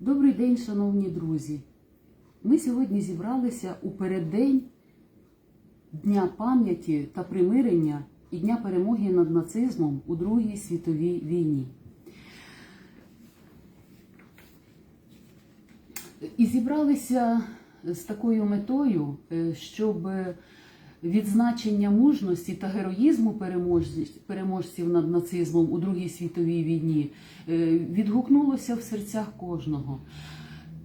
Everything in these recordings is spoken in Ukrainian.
Добрий день, шановні друзі. Ми сьогодні зібралися у переддень Дня пам'яті та примирення і Дня перемоги над нацизмом у Другій світовій війні. І зібралися з такою метою, е, щоб відзначення мужності та героїзму переможців- над нацизмом у Другій світовій війні е, відгукнулося в серцях кожного.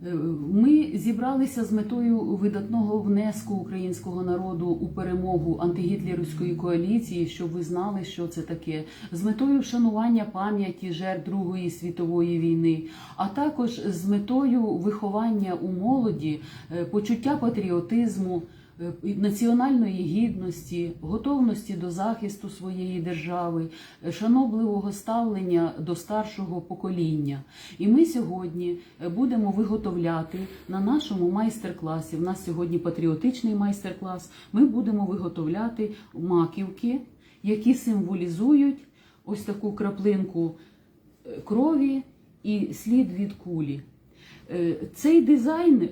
Е, Ми зібралися з метою видатного внеску українського народу у перемогу антигітлерівської коаліції, щоб ви знали, що це таке, з метою вшанування пам'яті жертв Другої світової війни, а також з метою виховання у молоді е, почуття патріотизму. Е, Національної гідності, готовності до захисту своєї держави, е, шанобливого ставлення до старшого покоління. І ми сьогодні е, будемо виготовляти на нашому майстер-класі. В нас сьогодні патріотичний майстер-клас. Ми будемо виготовляти маківки, які символізують ось таку краплинку крові і слід від кулі. Е, Цей дизайн е,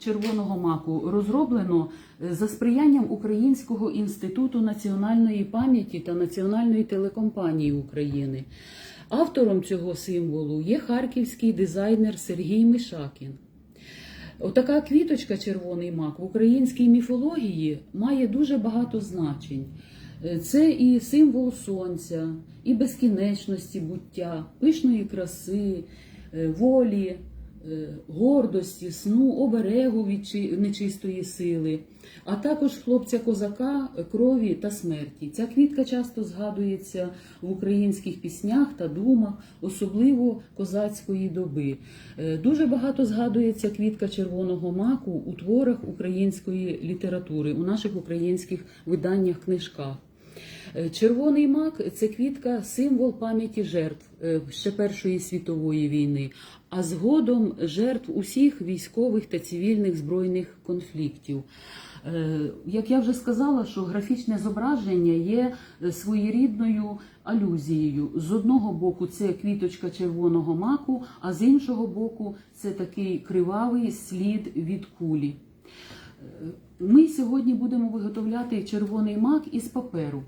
червоного маку розроблено е, за сприянням Українського інституту національної пам'яті та Національної телекомпанії України. Автором цього символу є харківський дизайнер Сергій Мишакін. Отака квіточка червоний мак в українській міфології має дуже багато значень. Це і символ сонця, і безкінечності буття, пишної краси, волі, гордості, сну, оберегу від нечистої сили, а також хлопця козака, е, крові та смерті. Ця квітка часто згадується в українських піснях та думах, особливо козацької доби. Е, Дуже багато згадується квітка червоного маку у творах української літератури, у наших українських виданнях, книжках. Е, Червоний мак це квітка, символ пам'яті жертв е, ще Першої світової війни, а згодом жертв усіх військових та цивільних збройних конфліктів. Е, Як я вже сказала, що графічне зображення є своєрідною алюзією. З одного боку це квіточка червоного маку, а з іншого боку це такий кривавий слід від кулі. Ми сьогодні будемо виготовляти червоний мак із паперу.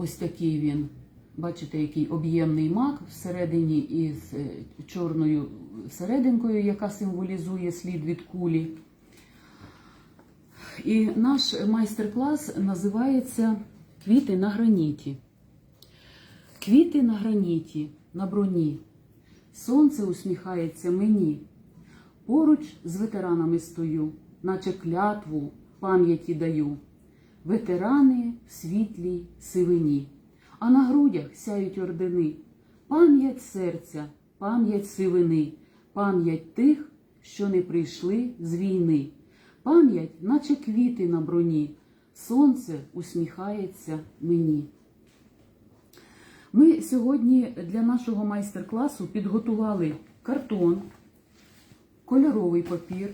Ось такий він. Бачите, який об'ємний мак всередині із е, чорною серединкою, яка символізує слід від кулі. І наш майстер-клас називається Квіти на граніті. Квіти на граніті, на броні. Сонце усміхається мені. Поруч з ветеранами стою, наче клятву пам'яті даю. Ветерани в світлій сивині, а на грудях сяють ордени. Пам'ять серця, пам'ять сивини, пам'ять тих, що не прийшли з війни. Пам'ять, наче квіти на броні, сонце усміхається мені. Ми сьогодні для нашого майстер-класу підготували картон, кольоровий папір.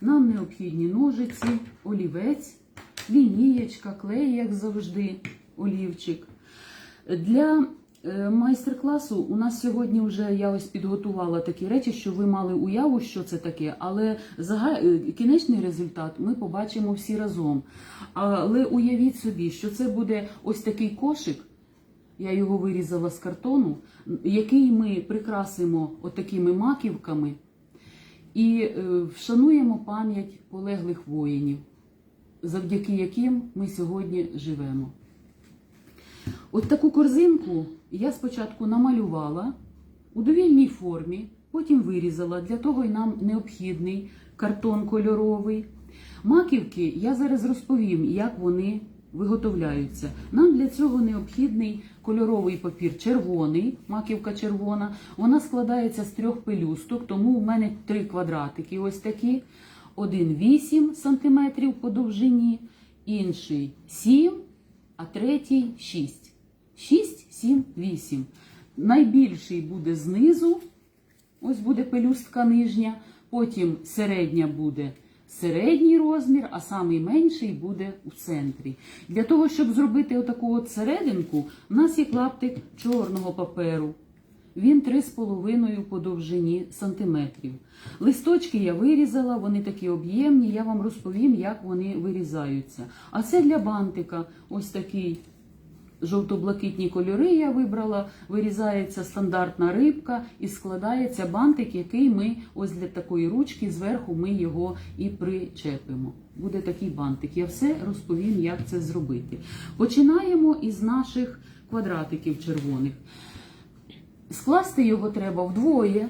Нам необхідні ножиці, олівець, лінієчка, клей, як завжди, олівчик. Для е, майстер-класу у нас сьогодні вже я ось підготувала такі речі, що ви мали уяву, що це таке, але е, кінечний результат ми побачимо всі разом. Але уявіть собі, що це буде ось такий кошик. Я його вирізала з картону, який ми прикрасимо отакими маківками і е, вшануємо пам'ять полеглих воїнів, завдяки яким ми сьогодні живемо. От таку корзинку я спочатку намалювала у довільній формі, потім вирізала. Для того й нам необхідний картон кольоровий. Маківки я зараз розповім, як вони виготовляються. Нам для цього необхідний кольоровий папір червоний, маківка червона. Вона складається з трьох пелюсток, тому в мене три квадратики. Ось такі. Один 8 см по довжині, інший 7 а третій 6. 6, 7, 8. Найбільший буде знизу, ось буде пелюстка нижня, потім середня буде середній розмір, а самий менший буде у центрі. Для того, щоб зробити отаку от серединку, у нас є клаптик чорного паперу. Він 3,5 по довжині сантиметрів. Листочки я вирізала, вони такі об'ємні, я вам розповім, як вони вирізаються. А це для бантика ось такий жовто-блакитні кольори я вибрала, вирізається стандартна рибка і складається бантик, який ми ось для такої ручки зверху ми його і причепимо. Буде такий бантик. Я все розповім, як це зробити. Починаємо із наших квадратиків червоних. Скласти його треба вдвоє.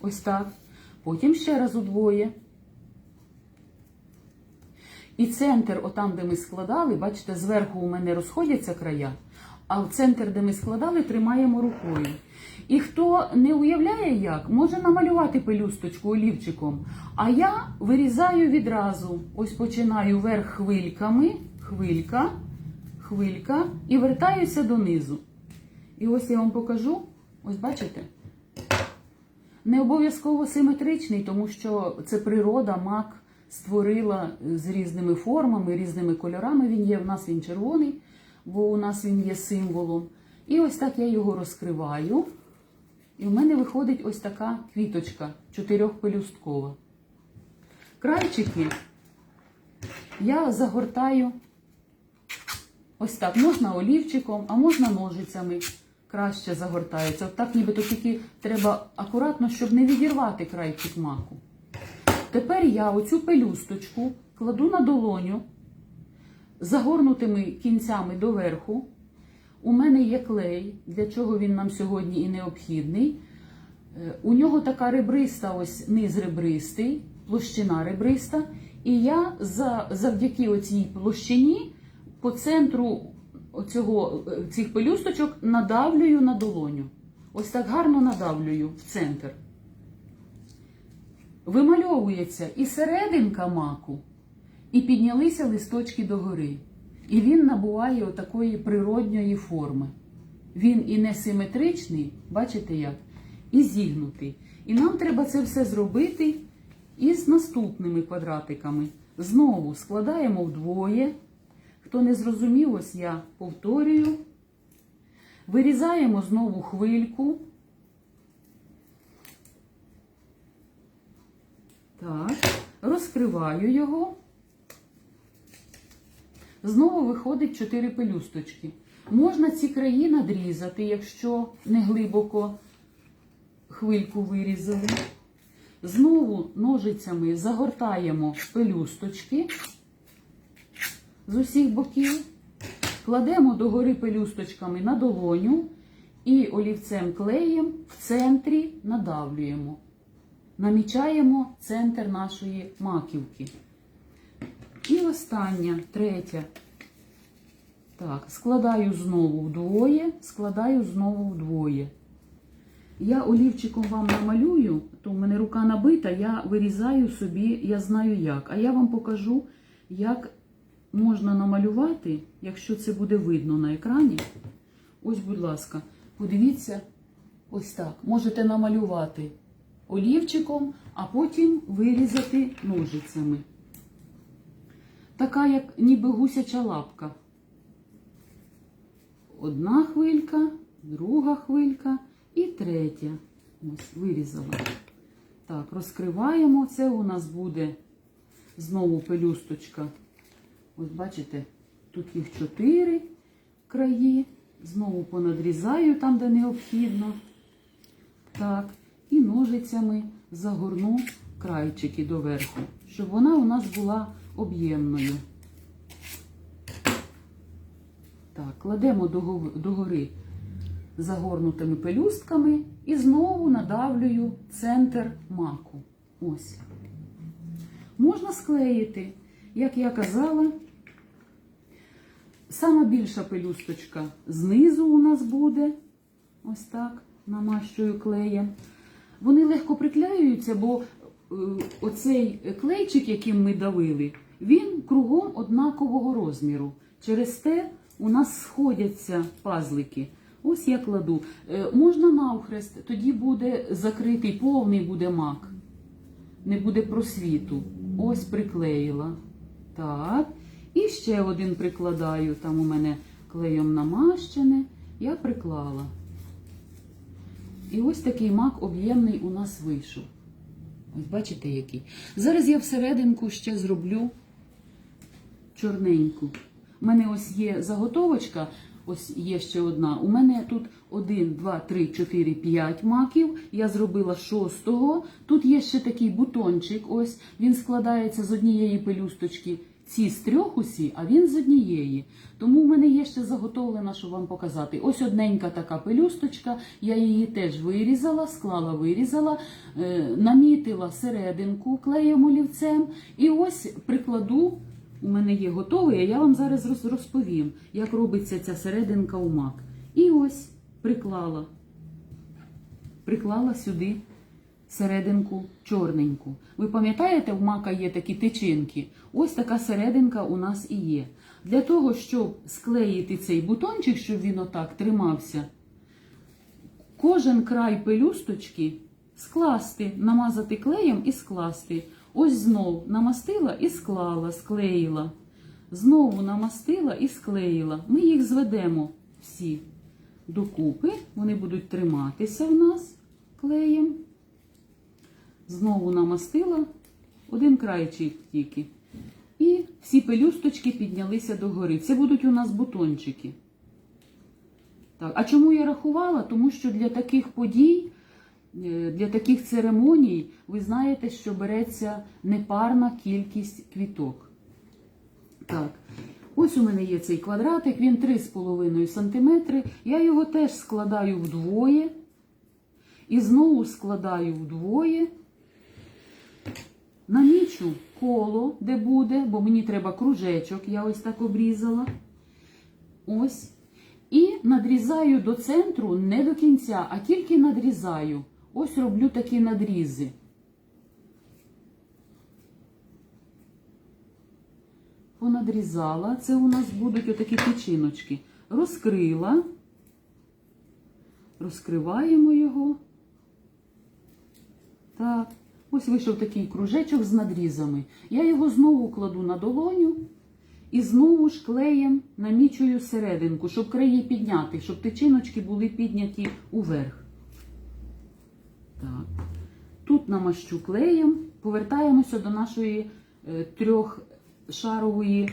Ось так. Потім ще раз удвоє. І центр, отам, де ми складали, бачите, зверху у мене розходяться края, а в центр, де ми складали, тримаємо рукою. І хто не уявляє як, може намалювати пелюсточку олівчиком. А я вирізаю відразу. Ось починаю вверх хвильками, хвилька, хвилька, і вертаюся донизу. І ось я вам покажу, ось бачите? Не обов'язково симетричний, тому що це природа, мак створила з різними формами, різними кольорами. Він є, в нас він червоний, бо у нас він є символом. І ось так я його розкриваю. І в мене виходить ось така квіточка чотирьохпелюсткова. Крайчики я загортаю ось так. Можна олівчиком, а можна ножицями. Краще загортається. От так нібито тільки треба акуратно, щоб не відірвати крайчик маку. Тепер я оцю пелюсточку кладу на долоню загорнутими кінцями доверху. У мене є клей, для чого він нам сьогодні і необхідний. Е, У нього така ребриста, ось низ ребристий, площина ребриста. І я завдяки оцій площині по центру оцього, цих пелюсточок надавлюю на долоню. Ось так гарно надавлюю в центр. Вимальовується і серединка маку, і піднялися листочки догори. І він набуває отакої природньої форми. Він і не симетричний, бачите як, і зігнутий. І нам треба це все зробити із наступними квадратиками. Знову складаємо вдвоє. Хто не зрозумів, ось я повторюю. Вирізаємо знову хвильку. Так, розкриваю його. Знову виходить 4 пелюсточки. Можна ці краї надрізати, якщо не глибоко хвильку вирізали. Знову ножицями загортаємо пелюсточки з усіх боків, кладемо догори пелюсточками на долоню і олівцем клеєм в центрі надавлюємо. Намічаємо центр нашої маківки. І остання, третя. Так, складаю знову вдвоє, складаю знову вдвоє. Я олівчиком вам намалюю, то в мене рука набита, я вирізаю собі, я знаю як. А я вам покажу, як можна намалювати, якщо це буде видно на екрані. Ось, будь ласка, подивіться, ось так. Можете намалювати олівчиком, а потім вирізати ножицями. Така, як ніби гусяча лапка. Одна хвилька, друга хвилька і третя. Ось, вирізала. Так, розкриваємо. Це у нас буде знову пелюсточка. Ось бачите, тут їх чотири краї. Знову понадрізаю там, де необхідно. Так, і ножицями загорну крайчики доверху, щоб вона у нас була об'ємною. Так, кладемо догори загорнутими пелюстками і знову надавлюю центр маку. Ось. Можна склеїти, як я казала, сама більша пелюсточка знизу у нас буде. Ось так, намащую клеєм. Вони легко приклеюються, бо е, оцей клейчик, яким ми давили, він кругом однакового розміру. Через те у нас сходяться пазлики. Ось я кладу. Е, Можна навхрест, тоді буде закритий, повний буде мак. Не буде просвіту. Ось приклеїла. Так. І ще один прикладаю. Там у мене клеєм намащене. я приклала. І ось такий мак об'ємний у нас вийшов. Ось бачите який. Зараз я всерединку ще зроблю чорненьку. У мене ось є заготовочка, ось є ще одна. У мене тут 1, 2, 3, 4, 5 маків. Я зробила шостого. Тут є ще такий бутончик. Ось він складається з однієї пелюсточки. Ці з трьох усі, а він з однієї. Тому в мене є ще заготовлена, щоб вам показати. Ось одненька така пелюсточка. Я її теж вирізала, склала, вирізала, е, намітила серединку клеєм олівцем. І ось прикладу. У мене є готовий, а я вам зараз розповім, як робиться ця серединка у мак. І ось приклала. Приклала сюди серединку чорненьку. Ви пам'ятаєте, в мака є такі тичинки? Ось така серединка у нас і є. Для того, щоб склеїти цей бутончик, щоб він отак тримався, кожен край пелюсточки скласти, намазати клеєм і скласти. Ось знов намастила і склала, склеїла. Знову намастила і склеїла. Ми їх зведемо всі докупи. Вони будуть триматися в нас клеєм. Знову намастила один крайчик тільки. І всі пелюсточки піднялися догори. Це будуть у нас бутончики. Так, а чому я рахувала? Тому що для таких подій, е, для таких церемоній, ви знаєте, що береться непарна кількість квіток. Так, ось у мене є цей квадратик, він 3,5 см. Я його теж складаю вдвоє. І знову складаю вдвоє. Намічу коло, де буде, бо мені треба кружечок, я ось так обрізала. Ось. І надрізаю до центру не до кінця, а тільки надрізаю. Ось роблю такі надрізи. Понадрізала. Це у нас будуть отакі печіночки. Розкрила. Розкриваємо його. Так. Ось вийшов такий кружечок з надрізами. Я його знову кладу на долоню і знову ж клеєм намічую серединку, щоб краї підняти, щоб тичиночки були підняті уверх. Так. Тут намащу клеєм, повертаємося до нашої е, трьохшарової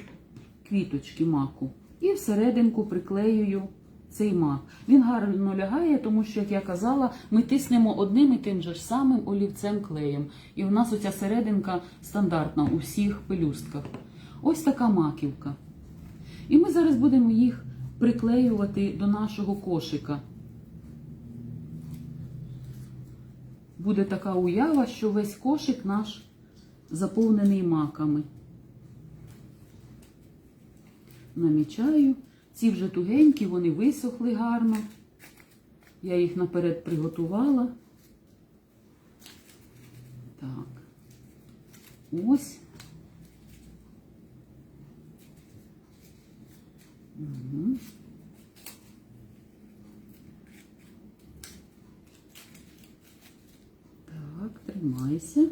квіточки маку. І всерединку приклеюю цей мак. Він гарно лягає, тому що, як я казала, ми тиснемо одним і тим же самим олівцем клеєм. І у нас оця серединка стандартна у всіх пелюстках. Ось така маківка. І ми зараз будемо їх приклеювати до нашого кошика. Буде така уява, що весь кошик наш заповнений маками. Намічаю. Ці вже тугенькі, вони висохли гарно. Я їх наперед приготувала. Так. Ось. Угу. Так, тримайся.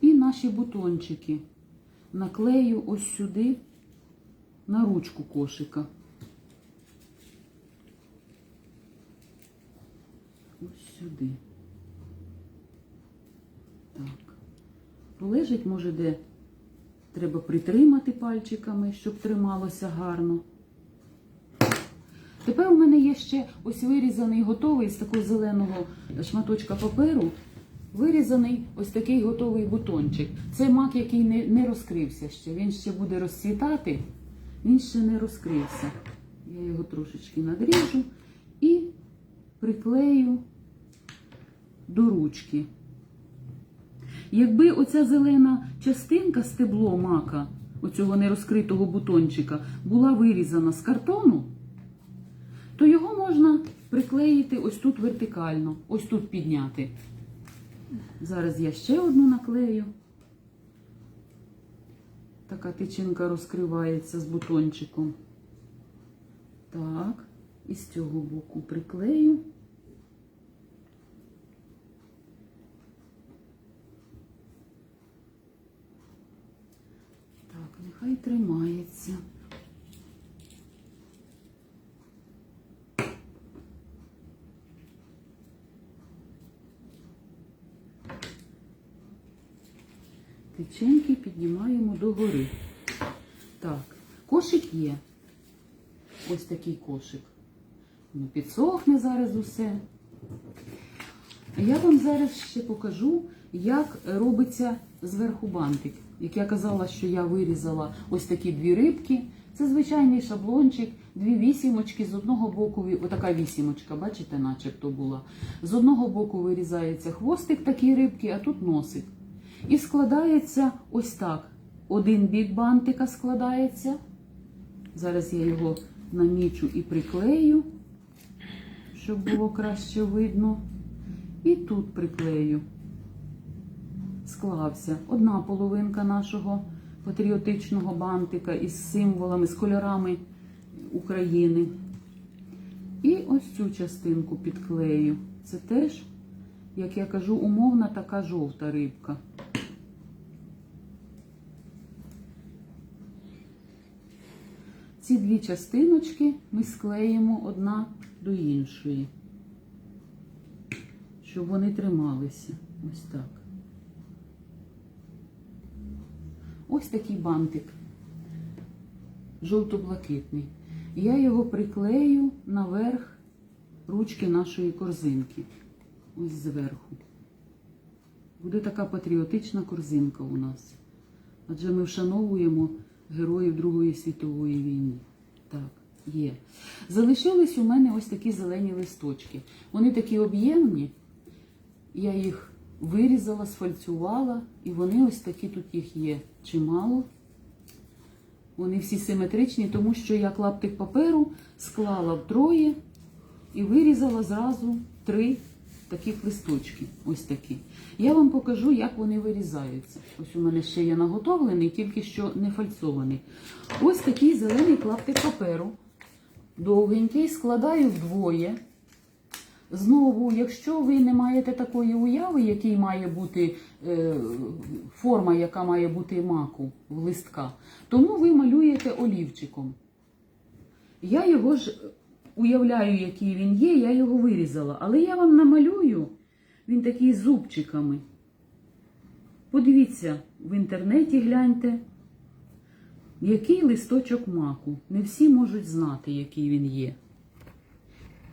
І наші бутончики наклею ось сюди на ручку кошика. Ось сюди. Так. Полежить, може, де треба притримати пальчиками, щоб трималося гарно. Тепер у мене є ще ось вирізаний готовий з такого зеленого шматочка паперу. Вирізаний ось такий готовий бутончик. Це мак, який не, не розкрився ще. Він ще буде розцвітати. Він ще не розкрився. Я його трошечки надріжу і приклею до ручки. Якби оця зелена частинка стебло мака, оцього нерозкритого бутончика, була вирізана з картону, то його можна приклеїти ось тут вертикально, ось тут підняти. Зараз я ще одну наклею. Така тичинка розкривається з бутончиком. Так, і з цього боку приклею. Так, нехай тримається. Печеньки піднімаємо догори. Так, кошик є. Ось такий кошик. Ну, підсохне зараз усе. Я вам зараз ще покажу, як робиться зверху бантик. Як я казала, що я вирізала ось такі дві рибки. Це звичайний шаблончик, дві вісімочки. З одного боку, отака вісімочка, бачите, начебто була. З одного боку вирізається хвостик такій рибки, а тут носик. І складається ось так. Один бік бантика складається. Зараз я його намічу і приклею, щоб було краще видно. І тут приклею. Склався одна половинка нашого патріотичного бантика із символами, з кольорами України. І ось цю частинку підклею. Це теж, як я кажу, умовна така жовта рибка. Ці дві частиночки ми склеїмо одна до іншої, щоб вони трималися. Ось так. Ось такий бантик. Жовто-блакитний. Я його приклею наверх ручки нашої корзинки. Ось зверху. Буде така патріотична корзинка у нас. Адже ми вшановуємо героїв Другої світової війни. Так, є. Залишились у мене ось такі зелені листочки. Вони такі об'ємні. Я їх вирізала, сфальцювала, і вони ось такі тут їх є чимало. Вони всі симетричні, тому що я клаптик паперу склала втроє і вирізала зразу три таких листочки. Ось такі. Я вам покажу, як вони вирізаються. Ось у мене ще є наготовлений, тільки що не фальцований. Ось такий зелений клаптик паперу. Довгенький, складаю вдвоє. Знову, якщо ви не маєте такої уяви, який має бути е, форма, яка має бути маку в листка, тому ви малюєте олівчиком. Я його ж уявляю, який він є, я його вирізала. Але я вам намалюю, він такий з зубчиками. Подивіться в інтернеті, гляньте, який листочок маку. Не всі можуть знати, який він є.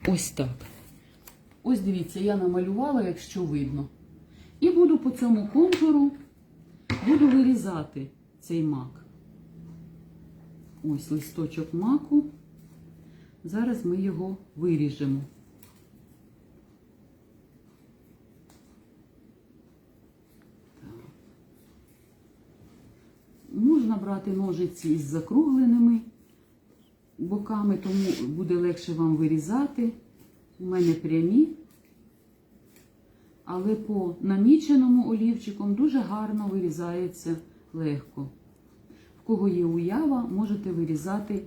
Ось так. Ось дивіться, я намалювала, якщо видно. І буду по цьому контуру буду вирізати цей мак. Ось листочок маку. Зараз ми його виріжемо. Можна брати ножиці із закругленими боками, тому буде легше вам вирізати. У мене прямі, але по наміченому олівчиком дуже гарно вирізається легко. В кого є уява, можете вирізати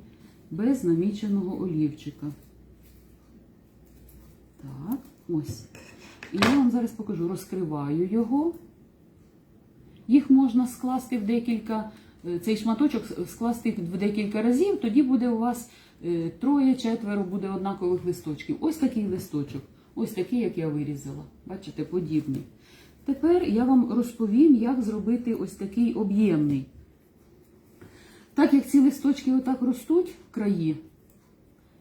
без наміченого олівчика. Так, ось. І я вам зараз покажу, розкриваю його. Їх можна скласти в декілька, е, цей шматочок скласти в декілька разів, тоді буде у вас е, троє-четверо буде однакових листочків. Ось такий листочок, ось такий, як я вирізала. Бачите, подібний. Тепер я вам розповім, як зробити ось такий об'ємний. Так як ці листочки отак ростуть в краї,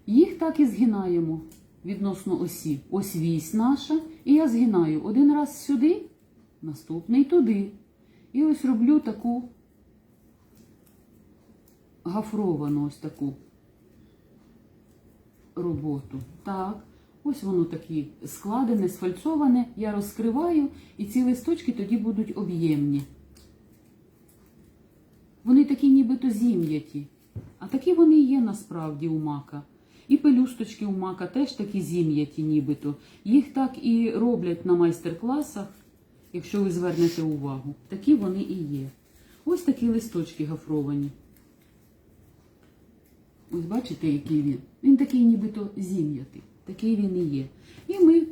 їх так і згинаємо відносно осі. Ось вісь наша, і я згинаю один раз сюди, наступний туди. І ось роблю таку гафровану ось таку роботу. Так, ось воно такі складене, сфальцоване. Я розкриваю, і ці листочки тоді будуть об'ємні. Вони такі нібито зім'яті. А такі вони і є насправді у мака. І пелюсточки у мака теж такі зім'яті, нібито. Їх так і роблять на майстер-класах, якщо ви звернете увагу. Такі вони і є. Ось такі листочки гафровані. Ось бачите, який він. Він такий нібито зім'ятий. Такий він і є. І ми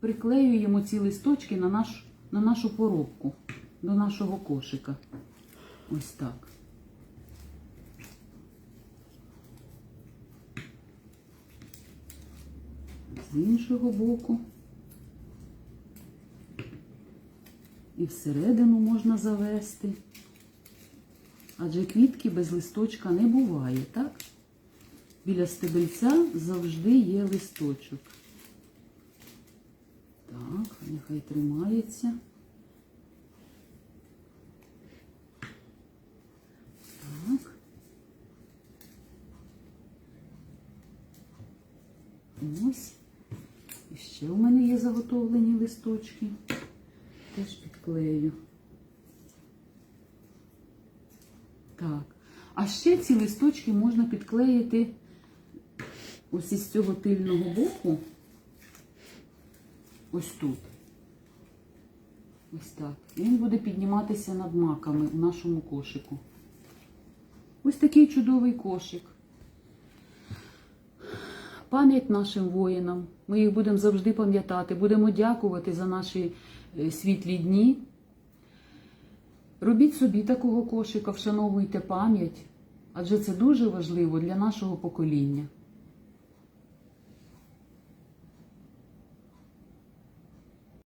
приклеюємо ці листочки на, наш, на нашу поробку, до нашого кошика. Ось так. З іншого боку. І всередину можна завести. Адже квітки без листочка не буває, так? Біля стебельця завжди є листочок. Так, нехай тримається. Так. Ось. І ще у мене є заготовлені листочки. Теж підклею. Так. А ще ці листочки можна підклеїти ось із цього тильного боку. Ось тут. Ось так. Він буде підніматися над маками у нашому кошику. Ось такий чудовий кошик. Пам'ять нашим воїнам. Ми їх будемо завжди пам'ятати, будемо дякувати за наші е, світлі дні. Робіть собі такого кошика, вшановуйте пам'ять, адже це дуже важливо для нашого покоління.